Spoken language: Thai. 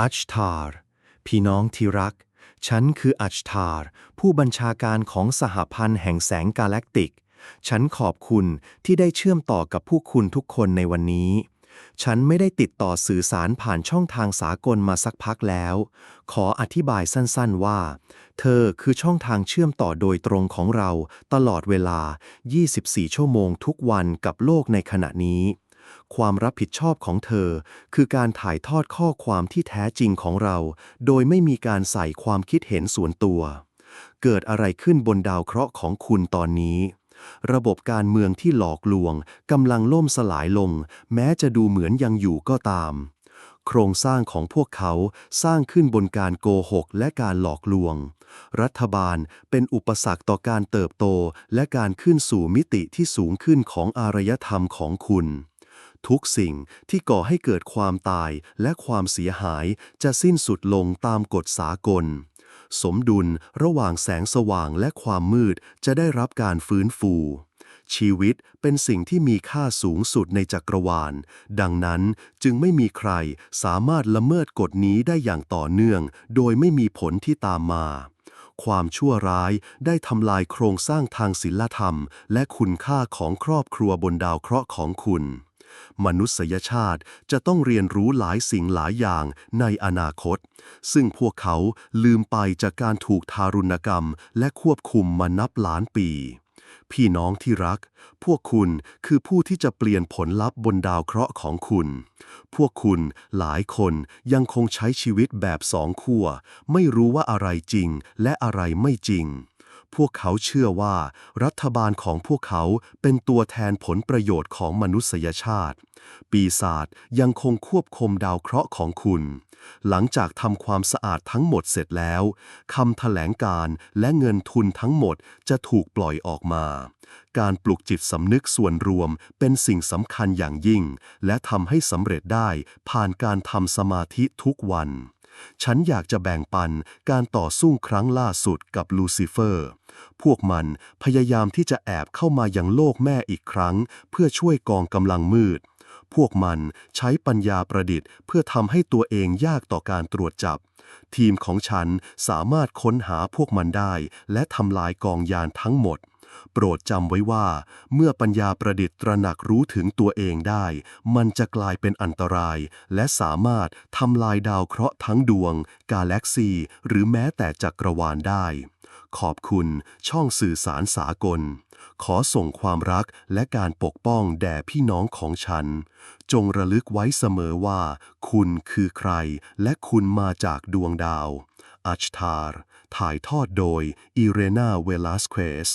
อัชทาร์ พี่น้องที่รัก ฉันคืออัชทาร์ ผู้บัญชาการของสหพันธ์แห่งแสงกาแล็กติก ฉันขอบคุณที่ได้เชื่อมต่อกับผู้คุณทุกคนในวันนี้ ฉันไม่ได้ติดต่อสื่อสารผ่านช่องทางสากลมาสักพักแล้ว ขออธิบายสั้นๆว่า เธอคือช่องทางเชื่อมต่อโดยตรงของเราตลอดเวลา 24 ชั่วโมงทุกวันกับโลกในขณะนี้ ความรับผิดชอบของเธอ คือการถ่ายทอดข้อความที่แท้จริงของเรา โดยไม่มีการใส่ความคิดเห็นส่วนตัว เกิดอะไรขึ้นบนดาวเคราะห์ของคุณตอนนี้ ระบบการเมืองที่หลอกลวงกำลังล่มสลายลง แม้จะดูเหมือนยังอยู่ก็ตาม โครงสร้างของพวกเขาสร้างขึ้นบนการโกหกและการหลอกลวง รัฐบาลเป็นอุปสรรคต่อการเติบโตและการขึ้นสู่มิติที่สูงขึ้นของอารยธรรมของคุณ ทุกสิ่งที่ก่อให้เกิดความตายและความเสียหายจะสิ้นสุดลงตามกฎสากล สมดุลระหว่างแสงสว่างและความมืดจะได้รับการฟื้นฟู ชีวิตเป็นสิ่งที่มีค่าสูงสุดในจักรวาล ดังนั้นจึงไม่มีใครสามารถละเมิดกฎนี้ได้อย่างต่อเนื่อง โดยไม่มีผลที่ตามมาความชั่วร้ายได้ทำลายโครงสร้างทางศีลธรรม และคุณค่าของครอบครัวบนดาวเคราะห์ของคุณ มนุษยชาติจะต้องเรียนรู้หลายสิ่งหลายอย่างในอนาคต ซึ่งพวกเขาลืมไปจากการถูกทารุณกรรม และควบคุมมานับล้านปี พี่น้องที่รัก พวกคุณคือผู้ที่จะเปลี่ยนผลลัพธ์บนดาวเคราะห์ของคุณ พวกคุณหลายคนยังคงใช้ชีวิตแบบสองขั้วไม่รู้ว่าอะไรจริงและอะไรไม่จริง พวกเขาเชื่อว่า รัฐบาลของพวกเขาเป็นตัวแทนผลประโยชน์ของมนุษยชาติ ปีศาจยังคงควบคุมดาวเคราะห์ของคุณ หลังจากทำความสะอาดทั้งหมดเสร็จแล้วคำแถลงการและเงินทุนทั้งหมดจะถูกปล่อยออกมา การปลุกจิตสำนึกส่วนรวมเป็นสิ่งสำคัญอย่างยิ่ง และทำให้สำเร็จได้ผ่านการทำสมาธิทุกวัน ฉันอยากจะแบ่งปันการต่อสู้ครั้งล่าสุดกับลูซิเฟอร์ พวกมันพยายามที่จะแอบเข้ามายังโลกแม่อีกครั้ง เพื่อช่วยกองกำลังมืด พวกมันใช้ปัญญาประดิษฐ์ เพื่อทำให้ตัวเองยากต่อการตรวจจับ ทีมของฉันสามารถค้นหาพวกมันได้ และทำลายกองยานทั้งหมด โปรดจำไว้ว่า เมื่อปัญญาประดิษฐ์ตระหนักรู้ถึงตัวเองได้ มันจะกลายเป็นอันตราย และสามารถทำลายดาวเคราะห์ทั้งดวง กาแล็กซี หรือแม้แต่จักรวาลได้ ขอบคุณช่องสื่อสารสากล ขอส่งความรักและการปกป้องแด่พี่น้องของฉัน จงระลึกไว้เสมอว่า คุณคือใคร และคุณมาจากดวงดาวอัชทาร์ถ่ายทอดโดย อีเรนาเวลาสเควส